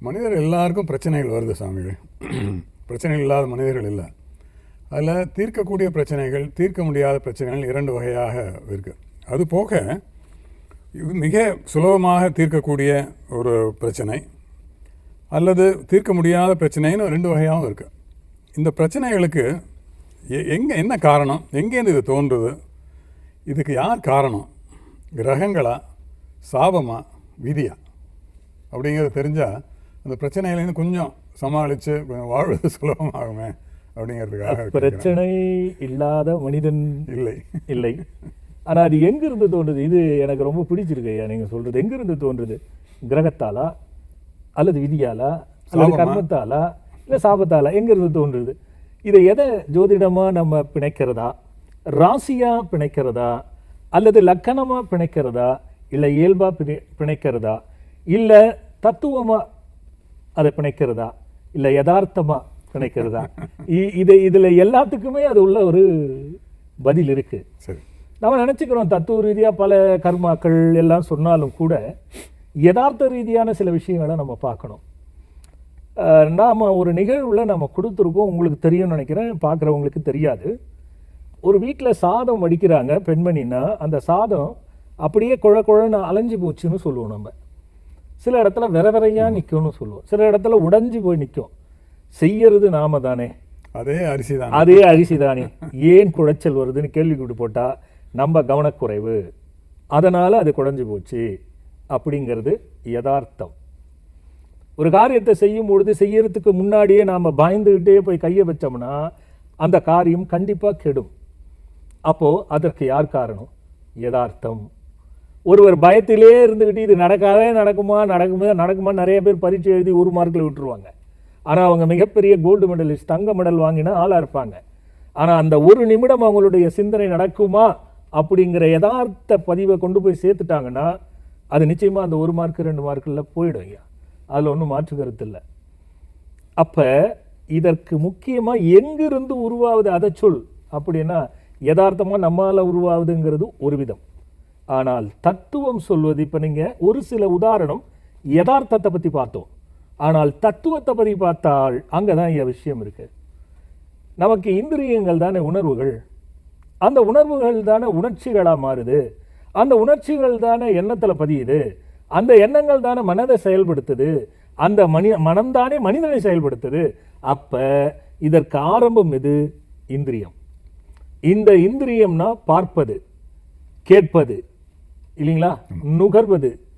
மனிதர் எல்லாருக்கும் பிரச்சனைகள் வருது சாமிகள் பிரச்சனைகள் இல்லாத மனிதர்கள் இல்லை. அதில் தீர்க்கக்கூடிய பிரச்சனைகள் தீர்க்க முடியாத பிரச்சனைகள் இரண்டு வகையாக இருக்குது அது போக இது மிக சுலபமாக தீர்க்கக்கூடிய ஒரு பிரச்சனை அல்லது தீர்க்க முடியாத பிரச்சனைன்னு ரெண்டு வகையாகவும் இருக்குது இந்த பிரச்சனைகளுக்கு எ- என்ன காரணம்? எங்கேருந்து இது தோன்றுது? இதுக்கு யார் காரணம்? கிரகங்களா? சாபமா? விதியா? அப்படிங்கிறது தெரிஞ்சால் அந்த பிரச்சனைகளையும் கொஞ்சம் சமாளித்து கொஞ்சம் வாழ்வது சுலபமாகுமே அப்படிங்கிறதுக்காக. பிரச்சனை இல்லாத மனிதன் இல்லை. இல்லை. ஆனா அது எங்கிருந்து தோன்றுது? இது எனக்கு ரொம்ப பிடிச்சிருக்கு ஐயா நீங்க சொல்றது. எங்கிருந்து தோன்றுது? கிரகத்தாலா? அல்லது விதியாலா? அல்லது? கர்மத்தாலா? இல்ல சாபத்தாலா? எங்கிருந்து தோன்றுது? இதை எதை ஜோதிடமா நம்ம பிணைக்கிறதா? ராசியா பிணைக்கிறதா? அல்லது லக்கணமா பிணைக்கிறதா? இல்ல இயல்பா பிணை- பிணைக்கிறதா? இல்ல தத்துவமா அதை பிணைக்கிறதா? இல்ல யதார்த்தமா பிணைக்கிறதா? இ- இது இதுல எல்லாத்துக்குமே அது உள்ள ஒரு பதில் இருக்கு. சரி. நம்ம நினச்சிக்கிறோம் தத்துவ ரீதியாக பல கர்மாக்கள் எல்லாம் சொன்னாலும் கூட யதார்த்த ரீதியான சில விஷயங்களை நம்ம பார்க்கணும். நாம ஒரு நிகழ்வில் நம்ம கொடுத்துருக்கோம் உங்களுக்கு தெரியும்னு நினைக்கிறேன் பார்க்குறவங்களுக்கு தெரியாது. ஒரு வீட்டில் சாதம் வடிக்கிறாங்க பெண்மணின்னா அந்த சாதம் அப்படியே குழ குழன்னு அலைஞ்சு போச்சுன்னு சொல்லுவோம் நம்ம. சில இடத்துல விர விரையா நிற்கும்னு சொல்லுவோம். சில இடத்துல உடைஞ்சு போய் நிற்கும் செய்யறது நாம தானே. அதே அரிசி தான் அதே அரிசி தானே ஏன் குழைச்சல் வருதுன்னு கேள்வி போட்டா நம்ம கவனக்குறைவு. அதனால அது குழஞ்சு போச்சு அப்படிங்கிறது யதார்த்தம். ஒரு காரியத்தை செய்யும் பொழுது செய்யறதுக்கு முன்னாடியே நாம பயந்துகிட்டே போய் கையை வச்சோம்னா அந்த காரியம் கண்டிப்பா கெடும். அப்போ அதற்கு யார் காரணம்? யதார்த்தம். ஒருவர் பயத்திலே இருந்துக்கிட்டு இது நடக்காதே நடக்குமா நடக்குமா நடக்குமா நிறைய பேர் பரீட்சை எழுதி ஒரு மார்க்கில் விட்டுருவாங்க. ஆனால் அவங்க மிகப்பெரிய கோல்டு மெடலிஸ்ட் தங்க மெடல் வாங்கினா ஆளாக இருப்பாங்க. ஆனால் அந்த ஒரு நிமிடம் அவங்களுடைய சிந்தனை நடக்குமா அப்படிங்கிற யதார்த்த பதிவை கொண்டு போய் சேர்த்துட்டாங்கன்னா அது நிச்சயமாக அந்த ஒரு மார்க் ரெண்டு மார்க்கில் போயிடும் ஐயா. அதில் ஒன்றும் மாற்று கருத்து இல்லை. அப்போ இதற்கு முக்கியமாக எங்கிருந்து உருவாகுது அதை சொல். அப்படின்னா யதார்த்தமாக நம்மளால் உருவாகுதுங்கிறது ஒரு விதம். ஆனால் தத்துவம் சொல்வது இப்போ நீங்கள் ஒரு சில உதாரணம் யதார்த்தத்தை பற்றி பார்த்தோம். ஆனால் தத்துவத்தை பற்றி பார்த்தால் அங்கதான் இங்க விஷயம் இருக்குது நமக்கு இந்திரியங்கள் தானே உணர்வுகள். அந்த உணர்வுகள் தானே உணர்ச்சிகளாக மாறுது. அந்த உணர்ச்சிகள் தானே எண்ணத்தில் பதியுது. அந்த எண்ணங்கள் தானே மனதை செயல்படுத்துது. அந்த மனி மனம்தானே மனிதனை செயல்படுத்துது. அப்போ இதற்கு ஆரம்பம் எது? இந்திரியம். இந்த இந்திரியம்னா பார்ப்பது கேட்பது. இல்லைங்களா? நுகர்வது.